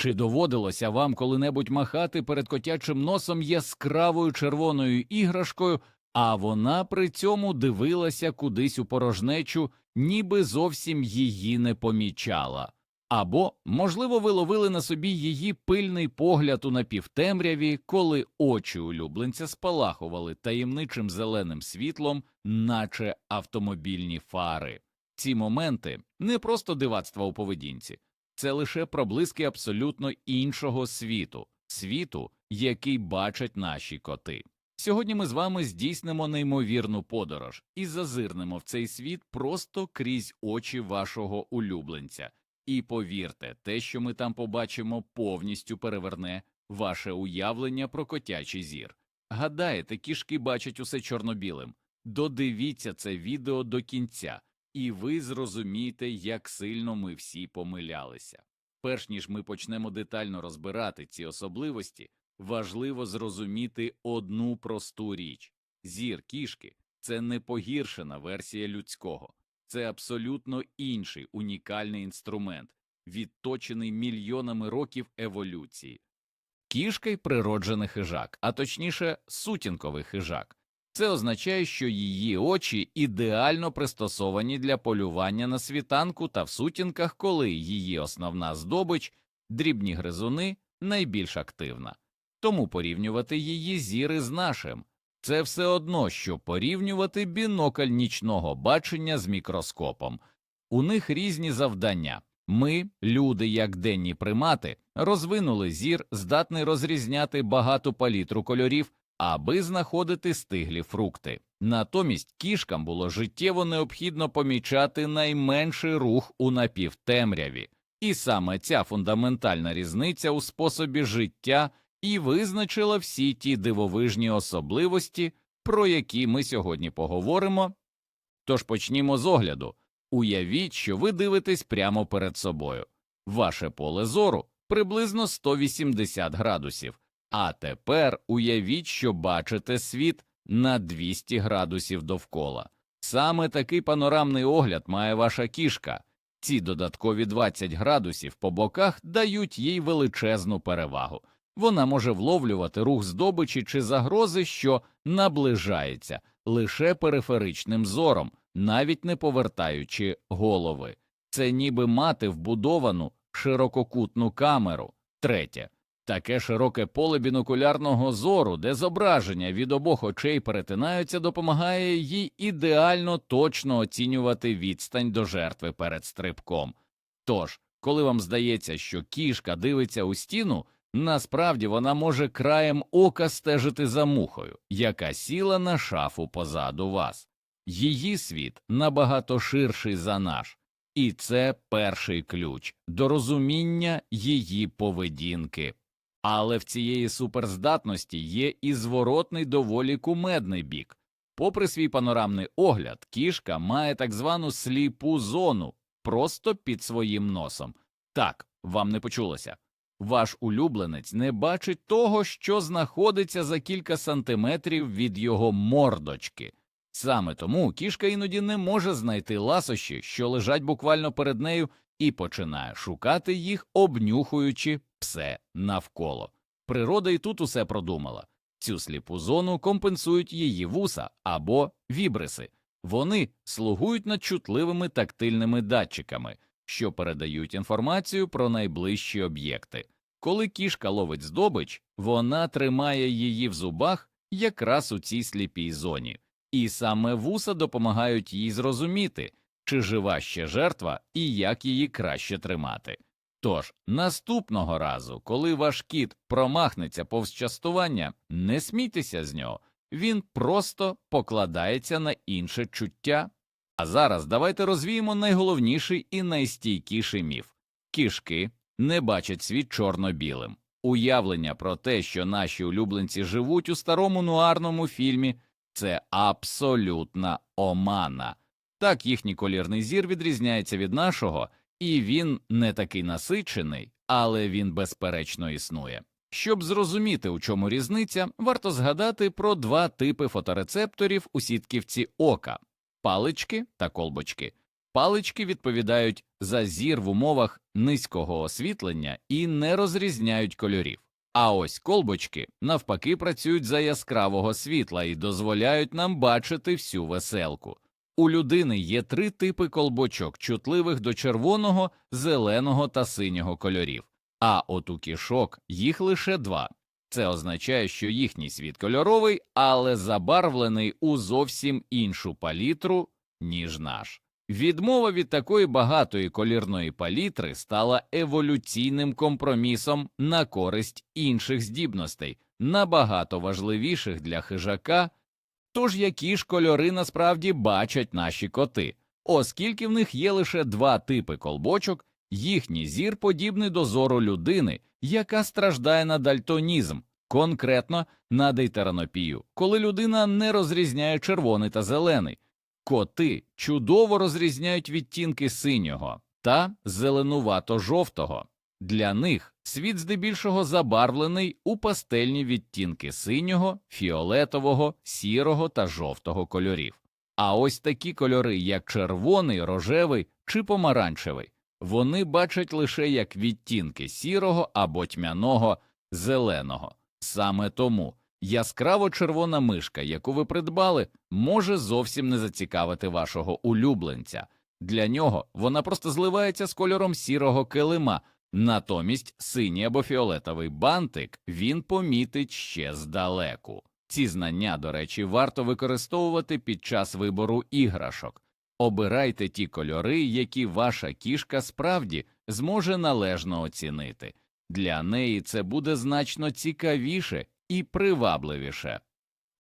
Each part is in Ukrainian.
Чи доводилося вам коли-небудь махати перед котячим носом яскравою червоною іграшкою, а вона при цьому дивилася кудись у порожнечу, ніби зовсім її не помічала? Або, можливо, ви ловили на собі її пильний погляд у напівтемряві, коли очі улюбленця спалахували таємничим зеленим світлом, наче автомобільні фари. Ці моменти не просто дивацтва у поведінці, це лише проблиски абсолютно іншого світу, світу, який бачать наші коти. Сьогодні ми з вами здійснимо неймовірну подорож і зазирнемо в цей світ просто крізь очі вашого улюбленця. І повірте, те, що ми там побачимо, повністю переверне ваше уявлення про котячий зір. Гадаєте, кішки бачать усе чорно-білим? Додивіться це відео до кінця, і ви зрозумієте, як сильно ми всі помилялися. Перш ніж ми почнемо детально розбирати ці особливості, важливо зрозуміти одну просту річ зір кішки це не погіршена версія людського, це абсолютно інший унікальний інструмент, відточений мільйонами років еволюції. Кішка й природжений хижак, а точніше сутінковий хижак. Це означає, що її очі ідеально пристосовані для полювання на світанку та в сутінках, коли її основна здобич, дрібні гризуни, найбільш активна. Тому порівнювати її зіри з нашим це все одно, що порівнювати бінокль нічного бачення з мікроскопом. У них різні завдання. Ми, люди, як денні примати, розвинули зір, здатний розрізняти багату палітру кольорів, аби знаходити стиглі фрукти. Натомість кішкам було життєво необхідно помічати найменший рух у напівтемряві, і саме ця фундаментальна різниця у способі життя і визначила всі ті дивовижні особливості, про які ми сьогодні поговоримо. Тож почнімо з огляду. Уявіть, що ви дивитесь прямо перед собою. Ваше поле зору приблизно 180 градусів. А тепер уявіть, що бачите світ на 200 градусів довкола. Саме такий панорамний огляд має ваша кішка. Ці додаткові 20 градусів по боках дають їй величезну перевагу. Вона може вловлювати рух здобичі чи загрози, що наближається лише периферичним зором, навіть не повертаючи голови. Це ніби мати вбудовану ширококутну камеру. Третє таке широке поле бінокулярного зору, де зображення від обох очей перетинаються, допомагає їй ідеально точно оцінювати відстань до жертви перед стрибком. Тож, коли вам здається, що кішка дивиться у стіну, насправді вона може краєм ока стежити за мухою, яка сіла на шафу позаду вас. Її світ набагато ширший за наш, і це перший ключ до розуміння її поведінки. Але в цієї суперздатності є і зворотний доволі кумедний бік. Попри свій панорамний огляд, кішка має так звану сліпу зону просто під своїм носом. Так, вам не почулося. Ваш улюбленець не бачить того, що знаходиться за кілька сантиметрів від його мордочки. Саме тому кішка іноді не може знайти ласощі, що лежать буквально перед нею, і починає шукати їх, обнюхуючи все навколо. Природа і тут усе продумала. Цю сліпу зону компенсують її вуса або вібриси. Вони слугують над чутливими тактильними датчиками, що передають інформацію про найближчі об'єкти. Коли кішка ловить здобич, вона тримає її в зубах якраз у цій сліпій зоні, і саме вуса допомагають їй зрозуміти, чи жива ще жертва і як її краще тримати. Тож наступного разу, коли ваш кіт промахнеться повз частування, не смійтеся з нього, він просто покладається на інше чуття. А зараз давайте розвіємо найголовніший і найстійкіший міф кішки не бачать світ чорно-білим. Уявлення про те, що наші улюбленці живуть у старому нуарному фільмі, це абсолютна омана. Так їхній колірний зір відрізняється від нашого, і він не такий насичений, але він безперечно існує. Щоб зрозуміти, у чому різниця, варто згадати про два типи фоторецепторів у сітківці ока палички та колбочки. Палички відповідають за зір в умовах низького освітлення і не розрізняють кольорів. А ось колбочки навпаки працюють за яскравого світла і дозволяють нам бачити всю веселку. У людини є три типи колбочок, чутливих до червоного, зеленого та синього кольорів. А от у кішок їх лише два. Це означає, що їхній світ кольоровий, але забарвлений у зовсім іншу палітру, ніж наш. Відмова від такої багатої колірної палітри стала еволюційним компромісом на користь інших здібностей, набагато важливіших для хижака. Тож які ж кольори насправді бачать наші коти, оскільки в них є лише два типи колбочок, їхній зір подібний до зору людини, яка страждає на дальтонізм, конкретно на дейтеранопію, коли людина не розрізняє червоний та зелений. Коти чудово розрізняють відтінки синього та зеленувато-жовтого. Для них світ здебільшого забарвлений у пастельні відтінки синього, фіолетового, сірого та жовтого кольорів. А ось такі кольори, як червоний, рожевий чи помаранчевий, вони бачать лише як відтінки сірого або тьмяного зеленого. Саме тому яскраво червона мишка, яку ви придбали, може зовсім не зацікавити вашого улюбленця. Для нього вона просто зливається з кольором сірого килима, натомість синій або фіолетовий бантик він помітить ще здалеку. Ці знання, до речі, варто використовувати під час вибору іграшок. Обирайте ті кольори, які ваша кішка справді зможе належно оцінити. Для неї це буде значно цікавіше і привабливіше.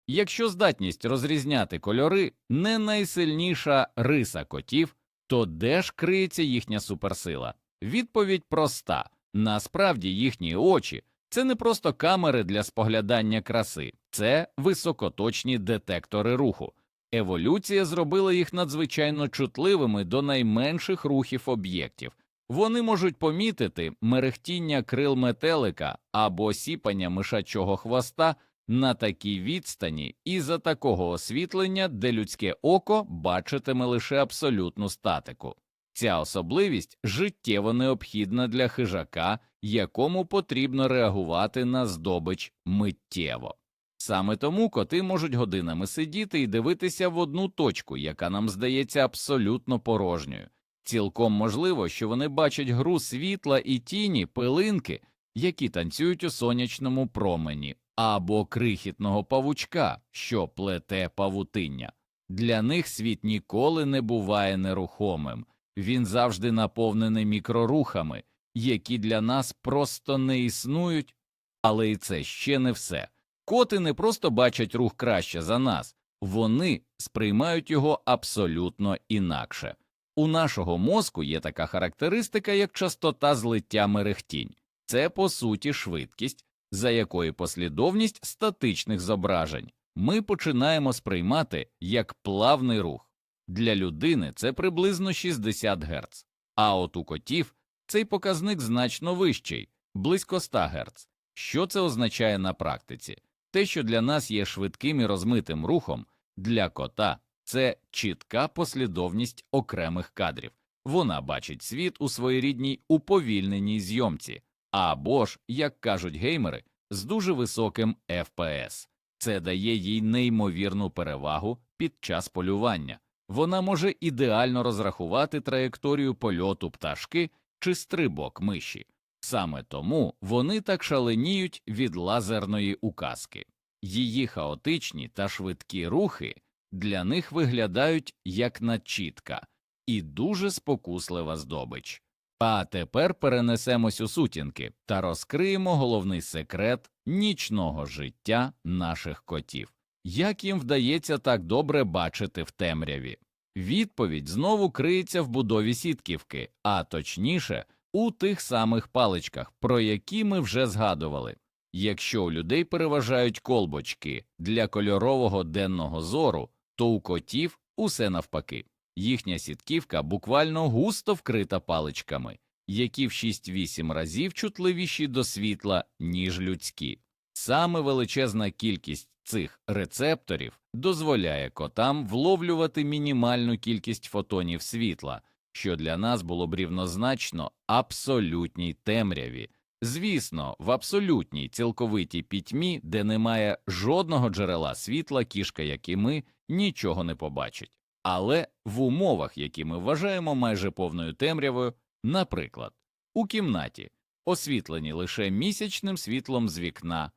Якщо здатність розрізняти кольори не найсильніша риса котів, то де ж криється їхня суперсила? Відповідь проста насправді їхні очі це не просто камери для споглядання краси, це високоточні детектори руху. Еволюція зробила їх надзвичайно чутливими до найменших рухів об'єктів. Вони можуть помітити мерехтіння крил метелика або сіпання мишачого хвоста на такій відстані і за такого освітлення, де людське око бачитиме лише абсолютну статику. Ця особливість життєво необхідна для хижака, якому потрібно реагувати на здобич миттєво. Саме тому коти можуть годинами сидіти і дивитися в одну точку, яка нам здається абсолютно порожньою. Цілком можливо, що вони бачать гру світла і тіні, пилинки, які танцюють у сонячному промені, або крихітного павучка, що плете павутиння. Для них світ ніколи не буває нерухомим, він завжди наповнений мікрорухами, які для нас просто не існують, але і це ще не все. Коти не просто бачать рух краще за нас, вони сприймають його абсолютно інакше. У нашого мозку є така характеристика, як частота злиття мерехтінь. Це по суті швидкість, за якою послідовність статичних зображень ми починаємо сприймати як плавний рух. Для людини це приблизно 60 Гц, а от у котів цей показник значно вищий близько 100 Гц. Що це означає на практиці? Те, що для нас є швидким і розмитим рухом, для кота це чітка послідовність окремих кадрів. Вона бачить світ у своєрідній уповільненій зйомці, або ж, як кажуть геймери, з дуже високим FPS. Це дає їй неймовірну перевагу під час полювання. Вона може ідеально розрахувати траєкторію польоту пташки чи стрибок миші. Саме тому вони так шаленіють від лазерної указки. Її хаотичні та швидкі рухи для них виглядають як начітка і дуже спокуслива здобич. А тепер перенесемось у сутінки та розкриємо головний секрет нічного життя наших котів. Як їм вдається так добре бачити в темряві? Відповідь знову криється в будові сітківки, а точніше, у тих самих паличках, про які ми вже згадували. Якщо у людей переважають колбочки для кольорового денного зору, то у котів усе навпаки. Їхня сітківка буквально густо вкрита паличками, які в 6-8 разів чутливіші до світла, ніж людські. Саме величезна кількість цих рецепторів дозволяє котам вловлювати мінімальну кількість фотонів світла, що для нас було б рівнозначно абсолютній темряві. Звісно, в абсолютній цілковитій пітьмі, де немає жодного джерела світла, кішка, як і ми, нічого не побачить. Але в умовах, які ми вважаємо майже повною темрявою, наприклад, у кімнаті, освітлені лише місячним світлом з вікна,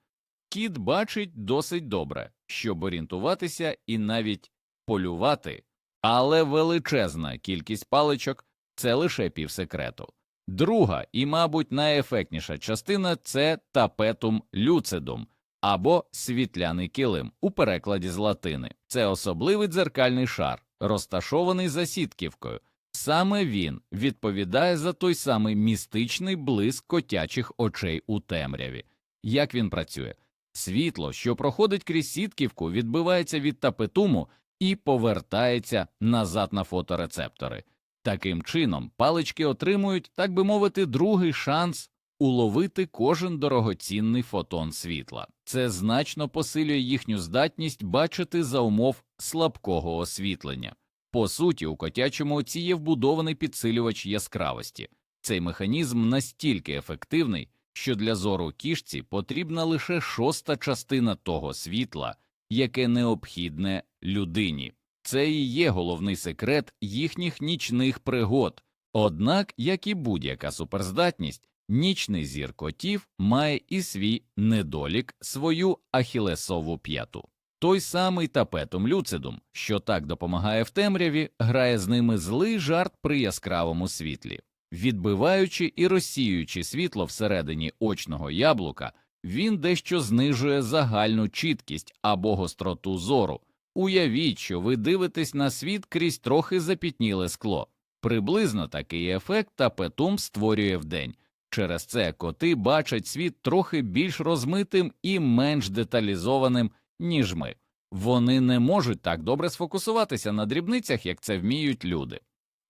кіт бачить досить добре, щоб орієнтуватися і навіть полювати, але величезна кількість паличок це лише півсекрету. Друга і, мабуть, найефектніша частина це тапетум люцидум або світляний килим у перекладі з латини. Це особливий дзеркальний шар, розташований за сітківкою. Саме він відповідає за той самий містичний блиск котячих очей у темряві. Як він працює? Світло, що проходить крізь сітківку, відбивається від тапетуму і повертається назад на фоторецептори. Таким чином, палички отримують, так би мовити, другий шанс уловити кожен дорогоцінний фотон світла. Це значно посилює їхню здатність бачити за умов слабкого освітлення. По суті, у котячому оці є вбудований підсилювач яскравості. Цей механізм настільки ефективний, що для зору кішці потрібна лише шоста частина того світла, яке необхідне людині. Це і є головний секрет їхніх нічних пригод. Однак, як і будь-яка суперздатність, нічний зір котів має і свій недолік, свою ахілесову п'яту. Той самий тапетум люцидум, що так допомагає в темряві, грає з ними злий жарт при яскравому світлі. Відбиваючи і розсіюючи світло всередині очного яблука, він дещо знижує загальну чіткість або гостроту зору. Уявіть, що ви дивитесь на світ крізь трохи запітніле скло. Приблизно такий ефект тапетум створює вдень. Через це коти бачать світ трохи більш розмитим і менш деталізованим, ніж ми. Вони не можуть так добре сфокусуватися на дрібницях, як це вміють люди.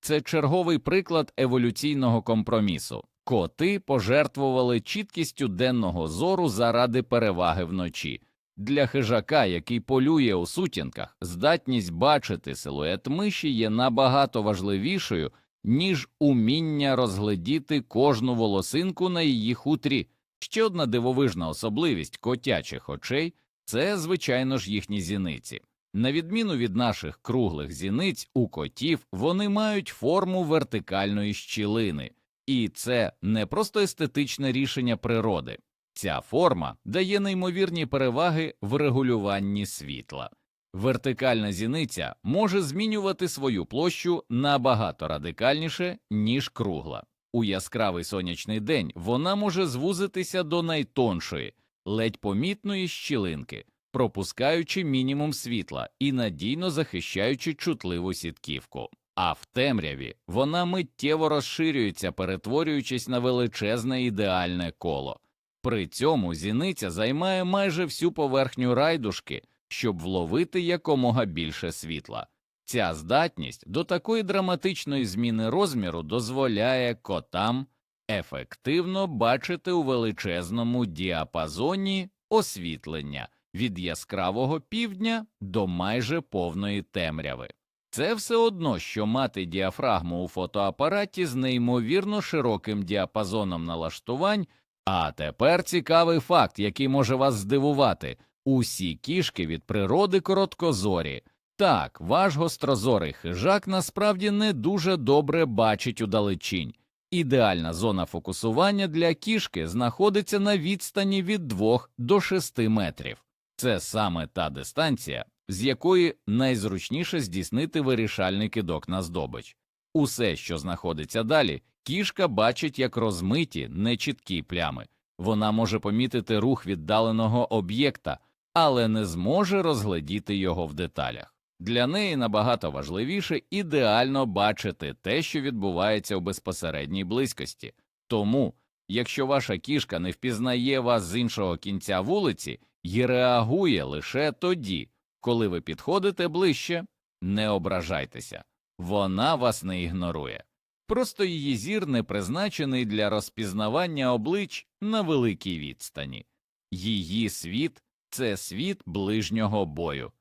Це черговий приклад еволюційного компромісу. Коти пожертвували чіткістю денного зору заради переваги вночі. Для хижака, який полює у сутінках, здатність бачити силует миші є набагато важливішою, ніж уміння розгледіти кожну волосинку на її хутрі. Ще одна дивовижна особливість котячих очей це, звичайно ж, їхні зіниці. На відміну від наших круглих зіниць, у котів вони мають форму вертикальної щілини, і це не просто естетичне рішення природи. Ця форма дає неймовірні переваги в регулюванні світла. Вертикальна зіниця може змінювати свою площу набагато радикальніше, ніж кругла. У яскравий сонячний день вона може звузитися до найтоншої, ледь помітної щілинки, пропускаючи мінімум світла і надійно захищаючи чутливу сітківку. А в темряві вона миттєво розширюється, перетворюючись на величезне ідеальне коло. При цьому зіниця займає майже всю поверхню райдушки, щоб вловити якомога більше світла. Ця здатність до такої драматичної зміни розміру дозволяє котам ефективно бачити у величезному діапазоні освітлення від яскравого півдня до майже повної темряви. Це все одно, що мати діафрагму у фотоапараті з неймовірно широким діапазоном налаштувань. А тепер цікавий факт, який може вас здивувати усі кішки від природи короткозорі. Так, ваш гострозорий хижак насправді не дуже добре бачить удалечінь. Ідеальна зона фокусування для кішки знаходиться на відстані від 2 до 6 метрів. Це саме та дистанція, з якої найзручніше здійснити вирішальний кидок на здобич. Усе, що знаходиться далі, кішка бачить як розмиті, нечіткі плями. Вона може помітити рух віддаленого об'єкта, але не зможе розгледіти його в деталях. Для неї набагато важливіше ідеально бачити те, що відбувається у безпосередній близькості. Тому, якщо ваша кішка не впізнає вас з іншого кінця вулиці і реагує лише тоді, коли ви підходите ближче, не ображайтеся, вона вас не ігнорує. Просто її зір не призначений для розпізнавання облич на великій відстані. Її світ це світ ближнього бою.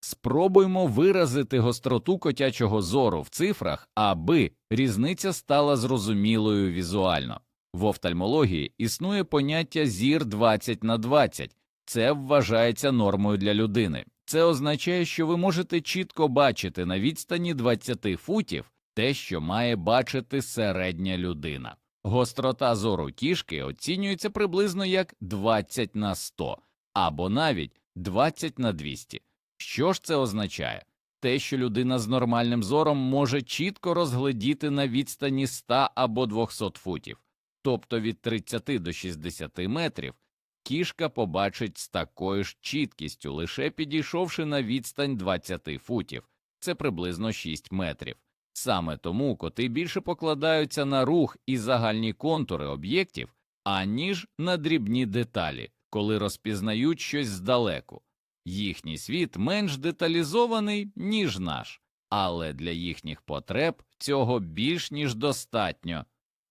Спробуймо виразити гостроту котячого зору в цифрах, аби різниця стала зрозумілою візуально. В офтальмології існує поняття зір 20 на 20. Це вважається нормою для людини. Це означає, що ви можете чітко бачити на відстані 20 футів те, що має бачити середня людина. Гострота зору кішки оцінюється приблизно як 20 на 100 або навіть 20 на 200. Що ж це означає? Те, що людина з нормальним зором може чітко розгледіти на відстані 100 або 200 футів, тобто від 30 до 60 метрів, кішка побачить з такою ж чіткістю, лише підійшовши на відстань 20 футів, це приблизно 6 метрів. Саме тому коти більше покладаються на рух і загальні контури об'єктів, аніж на дрібні деталі, коли розпізнають щось здалеку. Їхній світ менш деталізований, ніж наш, але для їхніх потреб цього більш ніж достатньо.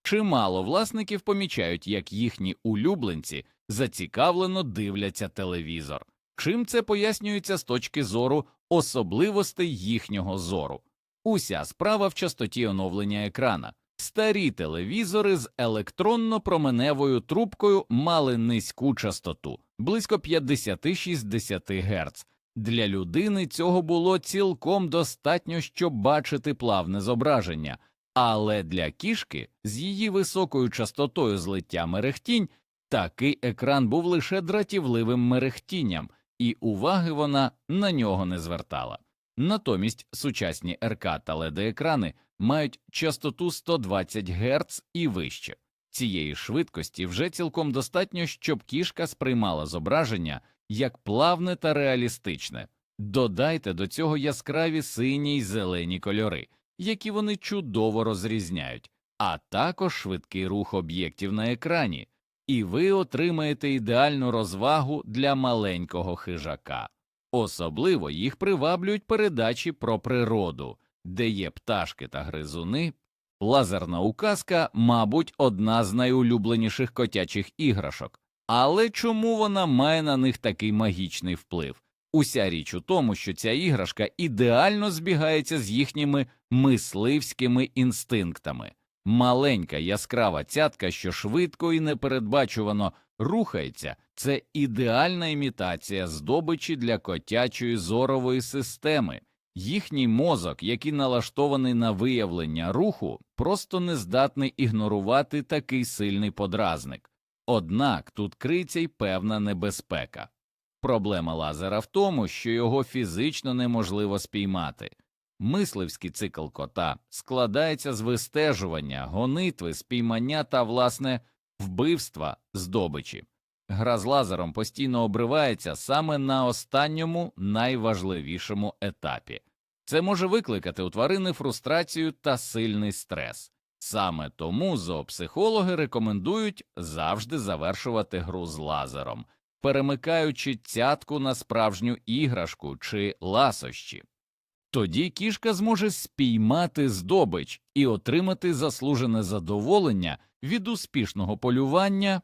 Чимало власників помічають, як їхні улюбленці зацікавлено дивляться телевізор. Чим це пояснюється з точки зору особливостей їхнього зору? Уся справа в частоті оновлення екрана. Старі телевізори з електронно-променевою трубкою мали низьку частоту близько 50-60 Гц. Для людини цього було цілком достатньо, щоб бачити плавне зображення, але для кішки з її високою частотою злиття мерехтінь такий екран був лише дратівливим мерехтінням, і уваги вона на нього не звертала. Натомість сучасні РК та LED-екрани мають частоту 120 Гц і вище. Цієї швидкості вже цілком достатньо, щоб кішка сприймала зображення як плавне та реалістичне. Додайте до цього яскраві сині й зелені кольори, які вони чудово розрізняють, а також швидкий рух об'єктів на екрані, і ви отримаєте ідеальну розвагу для маленького хижака. Особливо їх приваблюють передачі про природу, де є пташки та гризуни. Лазерна указка, мабуть, одна з найулюбленіших котячих іграшок. Але чому вона має на них такий магічний вплив? Уся річ у тому, що ця іграшка ідеально збігається з їхніми мисливськими інстинктами. Маленька яскрава цятка, що швидко і непередбачувано рухається, це ідеальна імітація здобичі для котячої зорової системи. Їхній мозок, який налаштований на виявлення руху, просто не здатний ігнорувати такий сильний подразник. Однак тут криється й певна небезпека. Проблема лазера в тому, що його фізично неможливо спіймати. Мисливський цикл кота складається з вистежування, гонитви, спіймання та, власне, вбивства здобичі. Гра з лазером постійно обривається саме на останньому найважливішому етапі. Це може викликати у тварини фрустрацію та сильний стрес. Саме тому зоопсихологи рекомендують завжди завершувати гру з лазером, перемикаючи цятку на справжню іграшку чи ласощі. Тоді кішка зможе спіймати здобич і отримати заслужене задоволення від успішного полювання.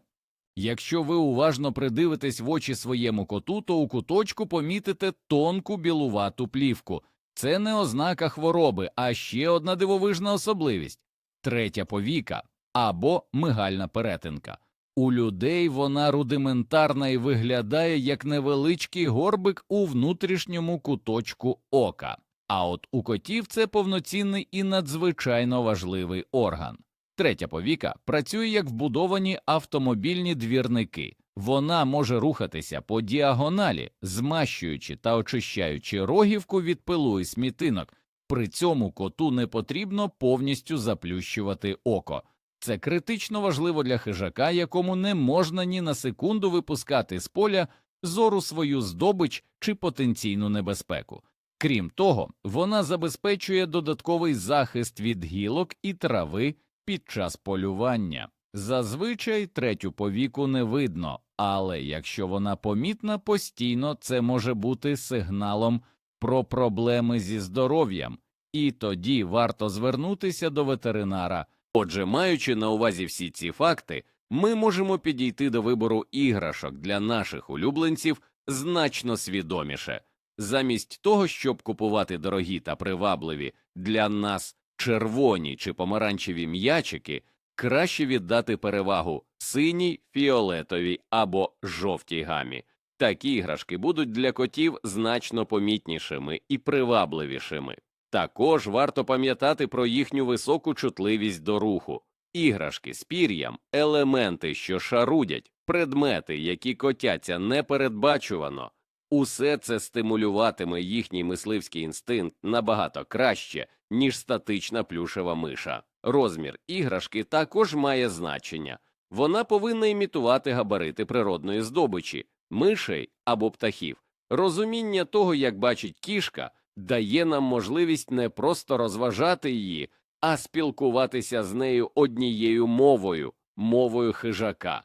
Якщо ви уважно придивитесь в очі своєму коту, то у куточку помітите тонку білувату плівку. Це не ознака хвороби, а ще одна дивовижна особливість третя повіка або мигальна перетинка. У людей вона рудиментарна і виглядає як невеличкий горбик у внутрішньому куточку ока. А от у котів це повноцінний і надзвичайно важливий орган. Третя повіка працює як вбудовані автомобільні двірники. Вона може рухатися по діагоналі, змащуючи та очищаючи рогівку від пилу і смітинок. При цьому коту не потрібно повністю заплющувати око. Це критично важливо для хижака, якому не можна ні на секунду випускати з поля зору свою здобич чи потенційну небезпеку. Крім того, вона забезпечує додатковий захист від гілок і трави під час полювання. Зазвичай третю повіку не видно, але якщо вона помітна постійно, це може бути сигналом про проблеми зі здоров'ям, і тоді варто звернутися до ветеринара. Отже, маючи на увазі всі ці факти, ми можемо підійти до вибору іграшок для наших улюбленців значно свідоміше. Замість того, щоб купувати дорогі та привабливі для нас червоні чи помаранчеві м'ячики, краще віддати перевагу синій, фіолетовій або жовтій гамі. Такі іграшки будуть для котів значно помітнішими і привабливішими. Також варто пам'ятати про їхню високу чутливість до руху. Іграшки з пір'ям, елементи, що шарудять, предмети, які котяться непередбачувано, усе це стимулюватиме їхній мисливський інстинкт набагато краще, ніж статична плюшева миша. Розмір іграшки також має значення. Вона повинна імітувати габарити природної здобичі, мишей або птахів. Розуміння того, як бачить кішка, дає нам можливість не просто розважати її, а спілкуватися з нею однією мовою, мовою хижака.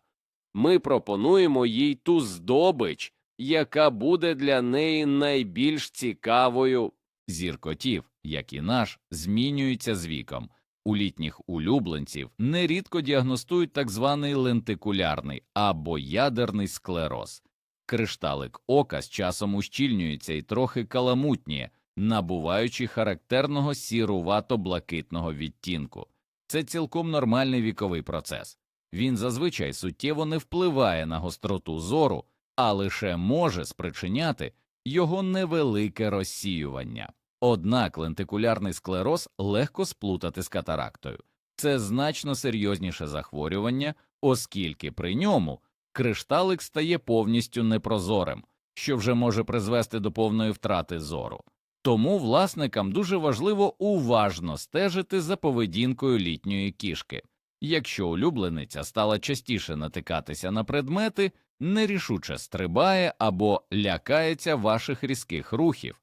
Ми пропонуємо їй ту здобич, яка буде для неї найбільш цікавою. Зір котів, як і наш, змінюється з віком. У літніх улюбленців нерідко діагностують так званий лентикулярний або ядерний склероз. Кришталик ока з часом ущільнюється і трохи каламутніє, набуваючи характерного сірувато-блакитного відтінку. Це цілком нормальний віковий процес. Він зазвичай суттєво не впливає на гостроту зору, а лише може спричиняти його невелике розсіювання. Однак лентикулярний склероз легко сплутати з катарактою. Це значно серйозніше захворювання, оскільки при ньому кришталик стає повністю непрозорим, що вже може призвести до повної втрати зору. Тому власникам дуже важливо уважно стежити за поведінкою літньої кішки. Якщо улюблениця стала частіше натикатися на предмети, нерішуче стрибає або лякається ваших різких рухів,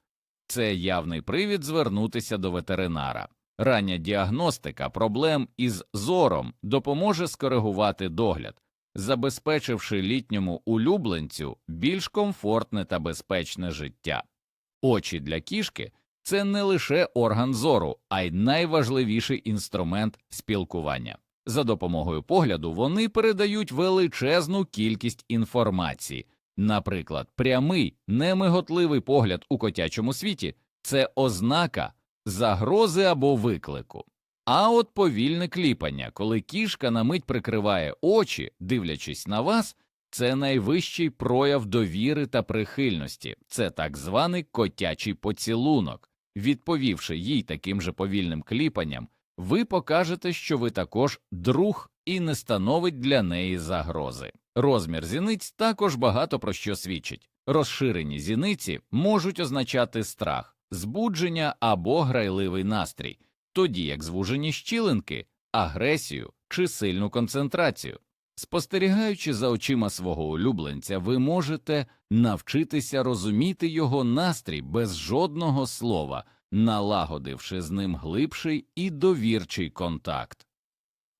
це явний привід звернутися до ветеринара. Рання діагностика проблем із зором допоможе скоригувати догляд, забезпечивши літньому улюбленцю більш комфортне та безпечне життя. Очі для кішки це не лише орган зору, а й найважливіший інструмент спілкування. За допомогою погляду вони передають величезну кількість інформації. Наприклад, прямий, немиготливий погляд у котячому світі це ознака загрози або виклику. А от повільне кліпання, коли кішка на мить прикриває очі, дивлячись на вас, це найвищий прояв довіри та прихильності, це так званий котячий поцілунок. Відповівши їй таким же повільним кліпанням, ви покажете, що ви також друг і не становить для неї загрози. Розмір зіниць також багато про що свідчить. Розширені зіниці можуть означати страх, збудження або грайливий настрій, тоді як звужені щілинки, агресію чи сильну концентрацію. Спостерігаючи за очима свого улюбленця, ви можете навчитися розуміти його настрій без жодного слова, налагодивши з ним глибший і довірчий контакт.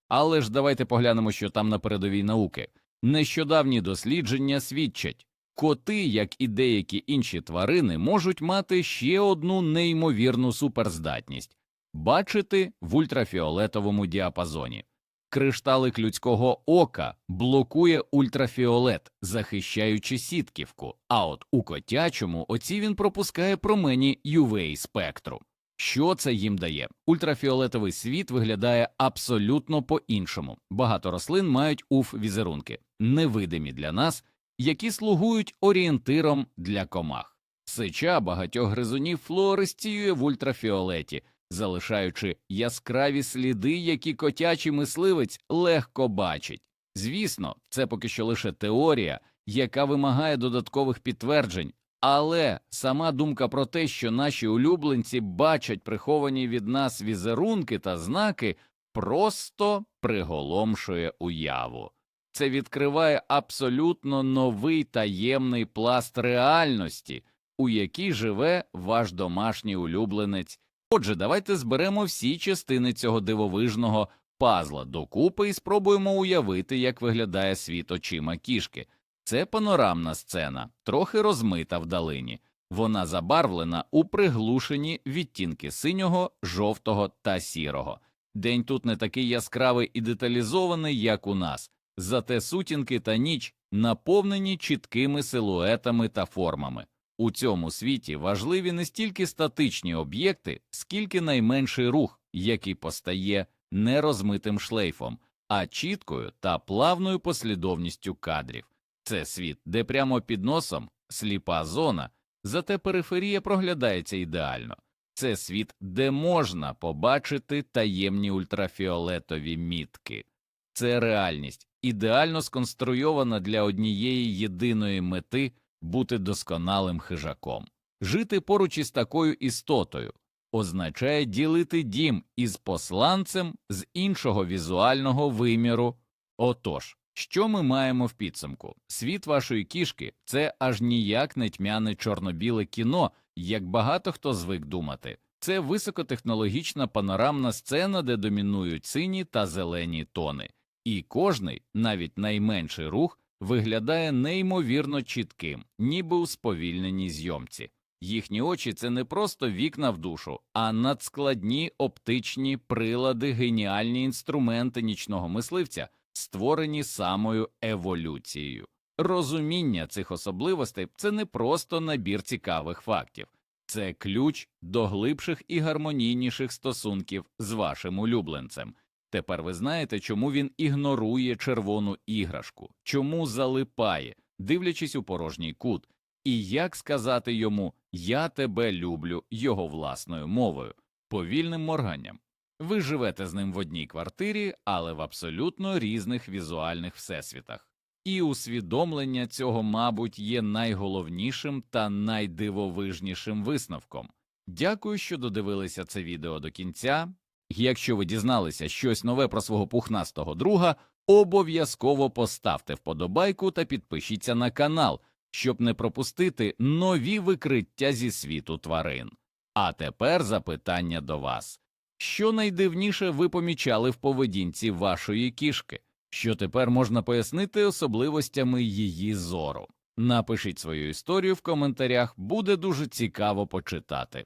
Але ж давайте поглянемо, що там на передовій науки. Нещодавні дослідження свідчать, коти, як і деякі інші тварини, можуть мати ще одну неймовірну суперздатність бачити в ультрафіолетовому діапазоні. Кришталик людського ока блокує ультрафіолет, захищаючи сітківку, а от у котячому оці він пропускає промені UV спектру. Що це їм дає? Ультрафіолетовий світ виглядає абсолютно по-іншому. Багато рослин мають уф візерунки, невидимі для нас, які слугують орієнтиром для комах. Сича багатьох гризунів флуоресціює в ультрафіолеті, залишаючи яскраві сліди, які котячий мисливець легко бачить. Звісно, це поки що лише теорія, яка вимагає додаткових підтверджень, але сама думка про те, що наші улюбленці бачать приховані від нас візерунки та знаки, просто приголомшує уяву. Це відкриває абсолютно новий таємний пласт реальності, у якій живе ваш домашній улюбленець. Отже, давайте зберемо всі частини цього дивовижного пазла докупи і спробуємо уявити, як виглядає світ очима кішки. Це панорамна сцена, трохи розмита вдалині. Вона забарвлена у приглушені відтінки синього, жовтого та сірого. День тут не такий яскравий і деталізований, як у нас. зате сутінки та ніч наповнені чіткими силуетами та формами. У цьому світі важливі не стільки статичні об'єкти, скільки найменший рух, який постає нерозмитим шлейфом, а чіткою та плавною послідовністю кадрів. Це світ, де прямо під носом сліпа зона, зате периферія проглядається ідеально. Це світ, де можна побачити таємні ультрафіолетові мітки. Це реальність, ідеально сконструйована для однієї єдиної мети бути досконалим хижаком. Жити поруч із такою істотою означає ділити дім із посланцем з іншого візуального виміру. Отож, що ми маємо в підсумку? Світ вашої кішки це аж ніяк не тьмяне чорно-біле кіно, як багато хто звик думати. Це високотехнологічна панорамна сцена, де домінують сині та зелені тони, і кожний, навіть найменший рух, виглядає неймовірно чітким, ніби у сповільненій зйомці. Їхні очі це не просто вікна в душу, а надскладні оптичні прилади, геніальні інструменти нічного мисливця, створені самою еволюцією. Розуміння цих особливостей це не просто набір цікавих фактів, це ключ до глибших і гармонійніших стосунків з вашим улюбленцем. Тепер ви знаєте, чому він ігнорує червону іграшку, чому залипає, дивлячись у порожній кут, і як сказати йому Я тебе люблю його власною мовою, повільним морганням. Ви живете з ним в одній квартирі, але в абсолютно різних візуальних всесвітах. І усвідомлення цього, мабуть, є найголовнішим та найдивовижнішим висновком. Дякую, що додивилися це відео до кінця. Якщо ви дізналися щось нове про свого пухнастого друга, обов'язково поставте вподобайку та підпишіться на канал, щоб не пропустити нові викриття зі світу тварин. А тепер запитання до вас. Що найдивніше ви помічали в поведінці вашої кішки? Що тепер можна пояснити особливостями її зору? Напишіть свою історію в коментарях, буде дуже цікаво почитати.